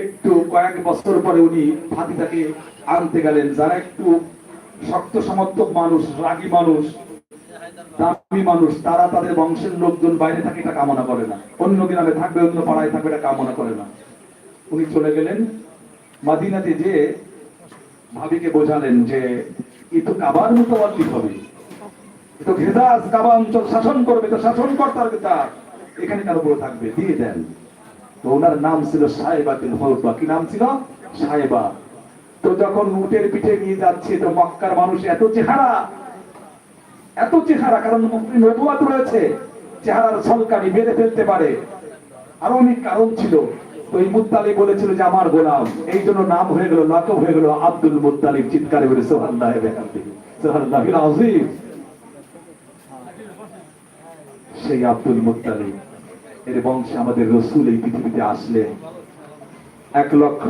একটু কয়েক বছর পরে উনি ভাতিটাকে আনতে গেলেন। যারা একটু শক্ত সমর্থক মানুষ, রাগী মানুষ, দামি মানুষ, তারা তাদের বংশের লোকজন বাইরে থাকে, এটা কামনা করে না। অন্য গ্রামে থাকবে, অন্য পাড়ায় থাকবে, এটা কামনা করে না। উনি চলে গেলেন মাদিনাতে যে ভাবিকে বোঝালেন যে, এ কাবার মতো অর্থিক হবে। এ ঘেদাস কাবা অঞ্চল শাসন করবে, তো শাসন কর্তার তার এখানে কার উপরে থাকবে, দিয়ে দেন। তো ওনার নাম ছিল সাহেবা বিন হলবা কি নাম ছিল? সাহেবা। তো যখন উটের পিঠে নিয়ে যাচ্ছে, তো মক্কার মানুষ এত চেহারা এত চেহারা, কারণ নবুয়াত রয়েছে, চেহারার ছলকানি বেড়ে ফেলতে পারে। আরও অনেক কারণ ছিল। তো এই মুত্তালি বলেছিল যে, আমার গোলাম। এই জন্য নাম হয়ে গেল, লাকব হয়ে গেল আব্দুল মুত্তালিব চিৎকারে বলে সোহাল্লাহ আজিম সেই আব্দুল মুত্তালিব এর বংশে আমাদের রসুল এই পৃথিবীতে আসলেন। এক লক্ষ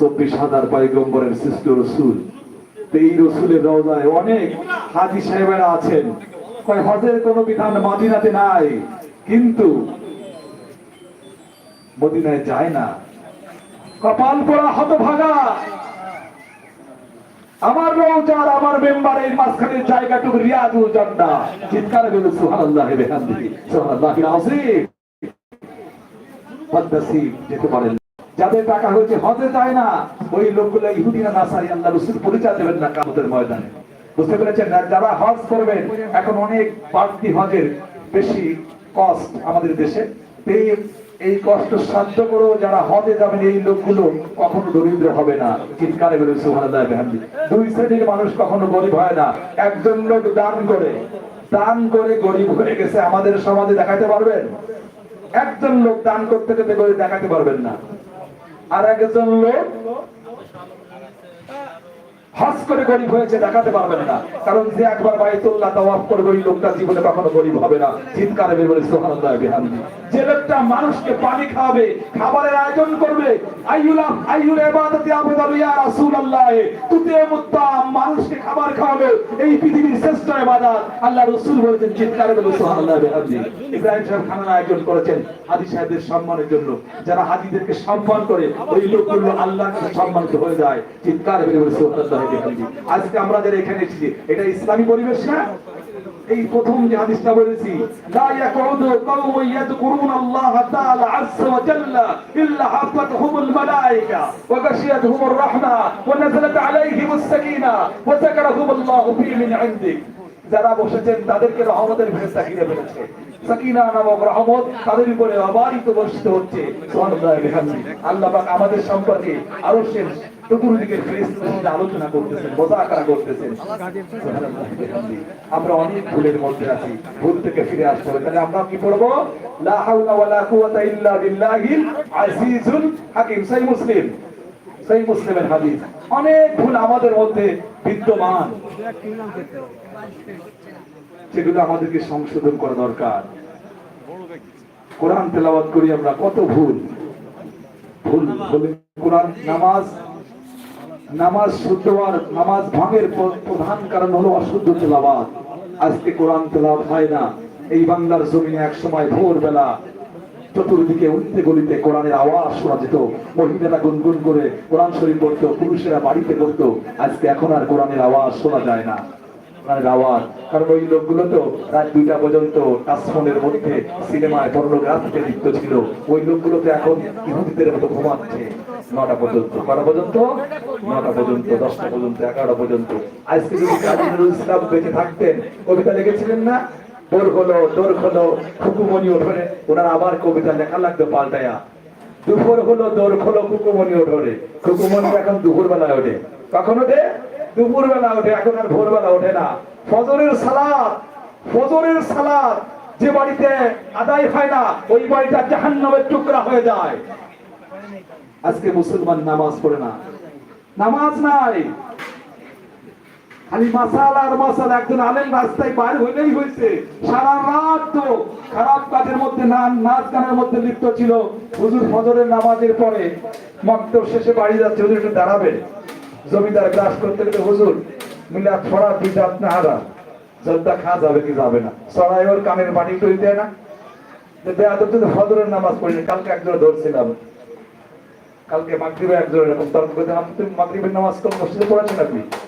চব্বিশ হাজার পয়গম্বরের শ্রেষ্ঠ রসুল। এই রসুলের রওজায় অনেক হাজি সাহেবেরা আছেন। কয়, হজের কোনো বিধান মাদিনাতে নাই। কিন্তু মদিনায় যায় না। কপাল পোড়া হতভাগা। আমার রওজার আমার মেম্বারের মাঝখানের জায়গাটুকু রিয়াজুল জান্নাহ। চিৎকারে বলে সুবহানাল্লাহি বিহামদিহি, সুবহানাল্লাহিল আযীম। যেতে পারেন যাদের টাকা হয়েছে না। ওই লোকগুলো আল্লাহ রসুল পরিচয় দেবেন না কামতের ময়দানে। বুঝতে পেরেছেন যারা হজ করবেন, এখন অনেক বাড়তি হজের বেশি কষ্ট আমাদের দেশে। এই- কষ্ট সাধ্য যারা হজে যাবেন, এই লোকগুলো কখনো দরিদ্র হবে না। চিৎকারে বলে দুই শ্রেণির মানুষ কখনো গরিব হয় না। একজন লোক দান করে দান করে গরিব হয়ে গেছে। আমাদের সমাজে দেখাতে পারবেন? একজন লোক দান করতে করতে করে দেখাতে পারবেন না। আর একজন লোক হজ করে গরিব হয়েছে, দেখাতে পারবেন না। কারণ যে একবার বাইতুল্লাহ তাওয়াফ করবে ওই লোকটা জীবনে কখনো গরিব হবে না। চিৎকারে বের বলে, সুবহানাল্লাহ বিহামদি। যে লোকটা মানুষকে পানি খাওয়াবে, খাবারের আয়োজন করবে, আইয়ুলা আইয়ুল ইবাদাতি আবদালু ইয়া রাসূলুল্লাহ, তুতে মুত্তাম, মানুষকে খাবার খাওয়াবে, এই পৃথিবীর শ্রেষ্ঠ ইবাদত। আল্লাহ রাসূল বলেছেন, চিৎকারে বলে, সুবহানাল্লাহ বিহামদি। ইব্রাহিম সাহেব খানা আয়োজন করেছেন হাজি সাহেবদের সম্মানের জন্য। যারা হাজিদেরকে সম্মান করে, ওই লোকগুলো আল্লাহর কাছে সম্মানিত হয়ে যায়। চিৎকার বের বলে, সুবহানাল্লাহ বিহামদি আজকে আমরা যারা এখানে এসেছি, এটা ইসলামী পরিবেশ না? এই প্রথম যে হাদিসটা বলেছি, লা ইয়াকুদু কওমুন ইয়াযকুরুন আল্লাহ তাআলা আযজা ওয়া জাল্লা ইল্লা হাফাতহুমুল মালায়েকা ওয়া গাশিয়াতহুমুর রাহমা ওয়া নাযালাত আলাইহিমুস সাকিনা ওয়া যাকারাহুমুল্লাহু ফী মিন ইনদিক। যারা বসেছেন, তাদেরকে রহমতের ফেরেশতা ঘিরে ফেলেছে। সাকিনা নামক রহমত তাদের উপরে অবারিত বর্ষিত হচ্ছে। আল্লাহ পাক আমাদের সম্পর্কে আরও ফেরেশতাদের আলোচনা করতেছেন করতেছেন। আমরা অনেক ভুলের মধ্যে আছি, ভুল থেকে ফিরে আসতে হবে। তাহলে আমরা কি পড়ব? লা ওয়ালা ইল্লা বিল্লাহিল আজিজুল হাকিম। সেই মুসলিম সেই মুসলিমের হাদিস। অনেক ভুল আমাদের মধ্যে বিদ্যমান। সেগুলো আমাদেরকে সংশোধন করা দরকার। কোরআন তেলাওয়াত করি আমরা, কত ভুল। ভুল বলে কোরআন নামাজ নামাজ শুদ্ধ হওয়ার, নামাজ ভাঙের প্রধান কারণ হলো অশুদ্ধ তেলাওয়াত। আজকে কোরআন তেলাবাদ হয় না। এই বাংলার জমিনে এক সময় ভোরবেলা চতুর্দিকে উঠতে গলিতে কোরআনের আওয়াজ শোনা যেত। মহিলারা গুনগুন করে কোরআন শরীফ পড়তো, পুরুষেরা বাড়িতে পড়তো আজকে এখন আর কোরআনের আওয়াজ শোনা যায় না। এগারোটা পর্যন্ত। আজকে থাকতেন, কবিতা লিখেছিলেন না? তোর হলো তোর হলো খুকুমনি ওঠরে। ওনার আবার কবিতা লেখা লাগতো পাল্টায়া। দুপুর হলো, দোর খোলো কুকুমনি ওঠরে। কুকুমনি এখন দুপুর বেলায় ওঠে। কখন ওঠে? দুপুর বেলা ওঠে। এখন আর ভোরবেলা ওঠে না। ফজরের সালাদ ফজরের সালাদ যে বাড়িতে আদায় হয় না, ওই বাড়িটা জাহান্নামের টুকরা হয়ে যায়। আজকে মুসলমান নামাজ পড়ে না। নামাজ নাই। খালি মাসাল আর মাসাল, একজন আলেম রাস্তায় বাইর হইলেই হয়েছে। সারা রাত তো খারাপ কাজের মধ্যে নাচ নাচ গানের মধ্যে লিপ্ত ছিল। হুজুর ফজরের নামাজের পরে মক্তব শেষে বাড়ি যাচ্ছে, হুজুর একটু দাঁড়াবেন জমিদার করতে গেলে, হুজুর না হারা খাওয়া যাবে কি যাবে না। সরাই ওর কানের পানি তৈরি দেয় না। বেয়াদব তো ফজরের নামাজ পড়িনি, কালকে একজন ধরছিলাম। কালকে মাগরিবে একজন এরকম তর্ক করতে, আমি তুমি মাগরিবের নামাজ কোন মসজিদে পড়েছেন আপনি আমি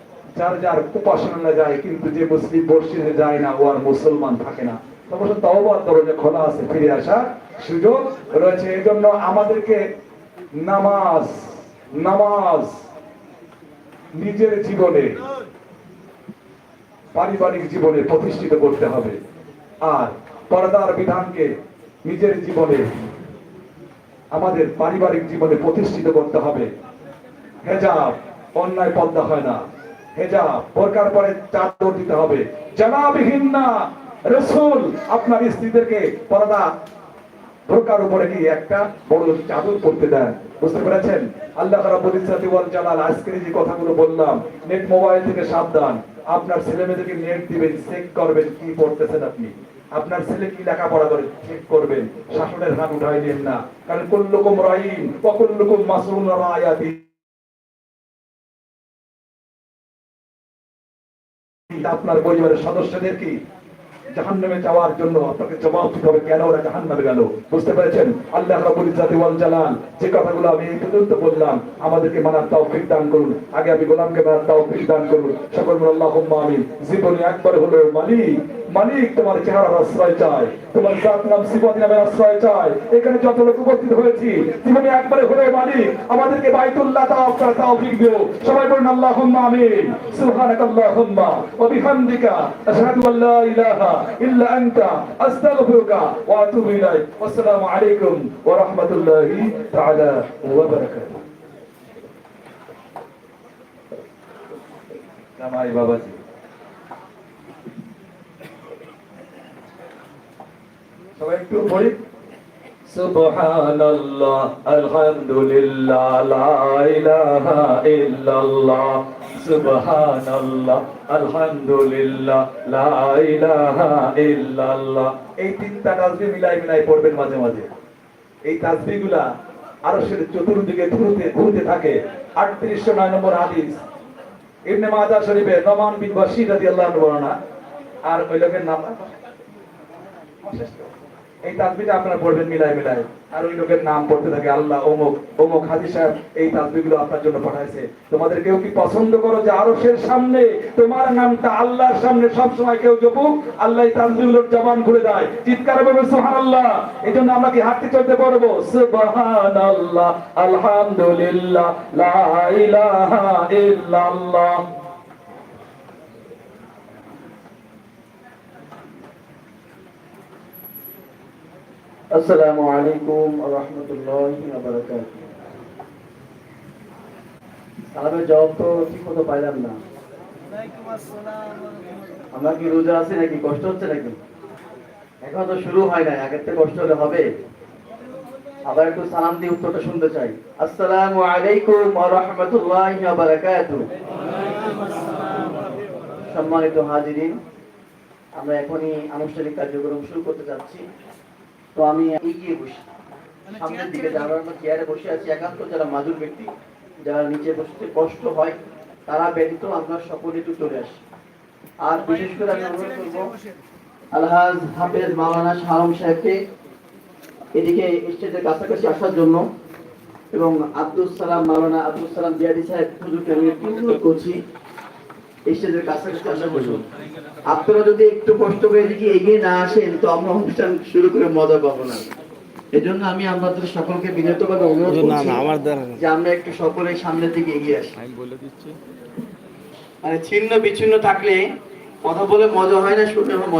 যার যার উপাসনা যায়, কিন্তু যে মুসলিম মসজিদে যায় না, ও আর মুসলমান থাকে না। অবশ্য তওবার দরজা খোলা আছে, ফিরে আসার সুযোগ রয়েছে। এই জন্য আমাদেরকে নামাজ নামাজ নিজের জীবনে, পারিবারিক জীবনে প্রতিষ্ঠিত করতে হবে। আর পর্দার বিধানকে নিজের জীবনে, আমাদের পারিবারিক জীবনে প্রতিষ্ঠিত করতে হবে। হেজাব অন্যায় পদ্মা হয় না। হেজাব বোরকার পরে চাদর দিতে হবে। জানাবিহীন না রসুল আপনার স্ত্রীদেরকে বোরকার উপরে কি একটা বড় চাদর দেন। বুঝতে পেরেছেন? আল্লাহ রাব্বুল ইজ্জাতি ওয়াল জালাল যে কথাগুলো বললাম, নেট মোবাইল থেকে সাবধান। আপনার ছেলে মেয়েদেরকে নেট দিবেন, চেক করবেন কি পড়তেছেন আপনি। আপনার ছেলে কি লেখাপড়া করে, চেক করবেন। শাসনের হাত উঠাই নেন না। কারণ কুল্লুকুম রাইন, ওয়া কুল্লুকুম মাসউলুন রায়াতি আপনার পরিবারের সদস্যদের কি জাহান্নামে যাওয়ার জন্য আপনাকে হবে? কেন ওরা জাহান্নামে গেল? বুঝতে পেরেছেন? আল্লাহ রাবুল ইজাতি ওয়াল জালাল যে কথাগুলো আমি এই পর্যন্ত বললাম, আমাদেরকে মানার তৌফিক দান করুন। আগে আমি গোলামকে মানার তৌফিক দান করুন। সকল আল্লাহ আমি জীবনে একবার হলো মালিক। মালিক, তোমার চেহারার আশ্রয় চাই। তোমার জাত নাম সিফাত নামের আশ্রয় চাই। এখানে যত লোক উপস্থিত হয়েছি, জীবনে একবারে হলো মালিক, আমাদেরকে বাইতুল্লাহ তাওয়াফ করার তৌফিক দিও। সবাই বলুন, আল্লাহুম্মা আমিন। সুবহানাকাল্লাহুম্মা ওয়া বিহামদিকা, আশহাদু আল লা ইলাহা ইল্লা আনতা, আস্তাগফিরুকা ওয়া আতুবু ইলাইক। ওয়াসসালামু আলাইকুম ওয়া রাহমাতুল্লাহি তাআলা ওয়া বারাকাতুহু। কামাই বাবাজি। এই তিনটা তাসবিহ মিলাই মিলাই পড়বেন মাঝে মাঝে। এই চতুর্দিকে ঘুরতে ঘুরতে থাকে। 3809 নম্বর হাদিস। ইবনে মাজাহ শরীফে নমান বিন রাদিয়াল্লাহু আনহু বর্ণনা। আর ওই লোকের নাম এই তাসবিটা আপনারা পড়বেন মিলাই মিলাই আর ওই লোকের নাম পড়তে থাকে আল্লাহ, অমুক অমুক হাজি সাহেব এই তাসবিগুলো আপনার জন্য পাঠাইছে। তোমাদের কেউ কি পছন্দ করো যে আরশের সামনে তোমার নামটা আল্লাহর সামনে সব সময় কেউ জপুক? আল্লাহ এই তাসবিগুলোর জবান খুলে দেয়। চিৎকার বলবে সুবহানাল্লাহ। এই জন্য আমরা কি হাঁটতে চলতে পারব? সুবহানাল্লাহ, আলহামদুলিল্লাহ, লা ইলাহা ইল্লাল্লাহ। আসসালামু আলাইকুম রহমতুল্লাহি সালামের জবাব তো ঠিক মতো পাইলাম না। আমরা কি রোজা আছি নাকি? কষ্ট হচ্ছে নাকি? এখন তো শুরু হয় নাই আগের থেকে কষ্ট হলে হবে। আবার একটু সালাম দিয়ে উত্তরটা শুনতে চাই। আসসালামু আলাইকুম রহমতুল্লাহি। সম্মানিত হাজিরিন আমরা এখনই আনুষ্ঠানিক কার্যক্রম শুরু করতে যাচ্ছি। তো আমি এগিয়ে বসি। সামনের দিকে যারা আমরা চেয়ারে বসে আছি। একান্ত যারা মাজুর ব্যক্তি, যারা নিচে বসতে কষ্ট হয়, তারা ব্যতীত আমরা সকলে একটু চলে আসি। আর বিশেষ করে আমি অনুরোধ করব, আলহাজ হাফেজ মাওলানা শাহরম সাহেবকে এদিকে স্টেজের কাছাকাছি আসার জন্য এবং আব্দুল সালাম মাওলানা আব্দুল সালাম বিহারি সাহেব হুজুরকে আমি অনুরোধ করছি। স্টেজের কাছাকাছি আসা বসুন। আপনারা যদি একটু কষ্ট করে এদিকে এগিয়ে না আসেন তো আমরা অনুষ্ঠান শুরু করে মজা পাবো না। এজন্য আমি আপনাদের সকলকে বিনীতভাবে অনুরোধ করছি। যে আমরা একটু সকলে সামনে দিকে এগিয়ে আসি। আমি বলে দিচ্ছি। মানে ছিন্ন বিচ্ছিন্ন থাকলে কথা বলে মজা হয় না শুনে মজা